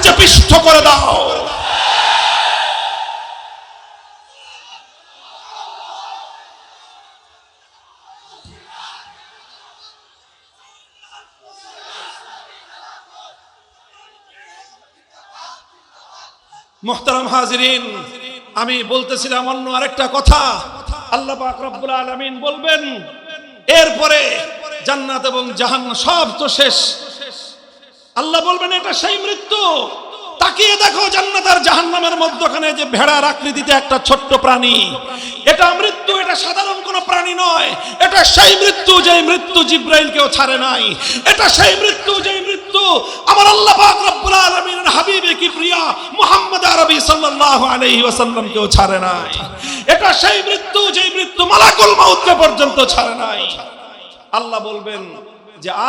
নিচে করে দাও মোহতারাম হাজরিন আমি বলতেছিলাম অন্য আরেকটা কথা আল্লাহ পাক রব্বুল বলবেন এরপরে জান্নাত এবং জাহান সব তো শেষ আল্লাহ বলবেন, এটা সেই মৃত্যু। তাকিয়ে দেখো জান্নাত আর জাহান্নামের মধ্যখানে যে ভেড়ার আকৃতিতে একটা ছোট্ট প্রাণী। এটা মৃত্যু, এটা সাধারণ কোনো প্রাণী নয়। এটা সেই মৃত্যু যে মৃত্যু জিব্রাইলকেও ছাড়ে নাই। এটা সেই মৃত্যু যে মৃত্যু আমার আল্লাহ পাক রব্বুল আলামিনের হাবিবে কি প্রিয়া মুহাম্মদ আরবি সাল্লাল্লাহু আলাইহি ওয়াসাল্লামকেও ছাড়ে নাই। এটা সেই মৃত্যু যে মৃত্যু মালাকুল মাউতকে পর্যন্ত ছাড়ে নাই। আল্লাহ বলবেন যে